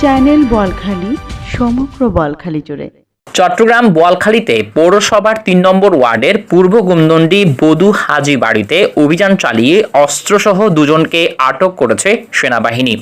Channel Balkhali, সমগ্র বলখালি জুড়ে। চট্টগ্রাম বোয়ালখালীতে পৌরসভার তিন নম্বর ওয়ার্ডের পূর্ব গুমদন্ডি বদু হাজি বাড়িতে অভিযান চালিয়ে অস্ত্রসহ দুজনকে আটক করেছে সেনাবাহিনী।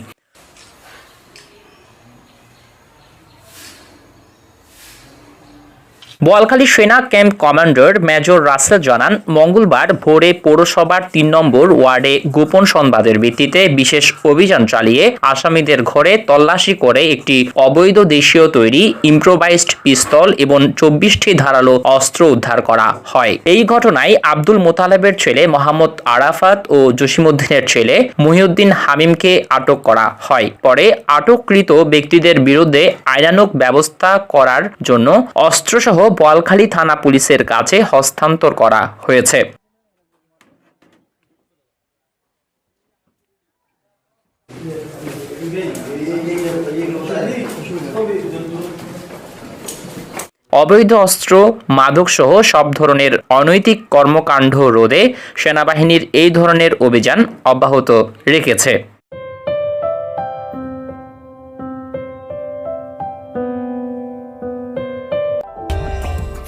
বোয়ালখালী সেনা ক্যাম্প কমান্ডার মেজর রাসেল জানান, মঙ্গলবার ভোরে পৌরসভার তিন নম্বর ওয়ার্ডে গোপন সংবাদের ভিত্তিতে বিশেষ অভিযান চালিয়ে আসামিদের ঘরে তল্লাশি করে একটি অবৈধ দেশীয় তৈরি ইম্প্রোভাইজড পিস্তল এবং চব্বিশটি ধারালো অস্ত্র উদ্ধার করা হয়। এই ঘটনায় আব্দুল মোতালেবের ছেলে মোহাম্মদ আরাফাত ও জসিমুদ্দিনের ছেলে মহিউদ্দিন হামিমকে আটক করা হয়। পরে আটককৃত ব্যক্তিদের বিরুদ্ধে আইনানুগ ব্যবস্থা করার জন্য অস্ত্রসহ বোয়ালখালী থানা পুলিশের কাছে হস্তান্তর করা হয়েছে। অবৈধ অস্ত্র, মাদকসহ সব ধরনের অনৈতিক কর্মকাণ্ড রোধে সেনাবাহিনীর এই ধরনের অভিযান অব্যাহত রেখেছে।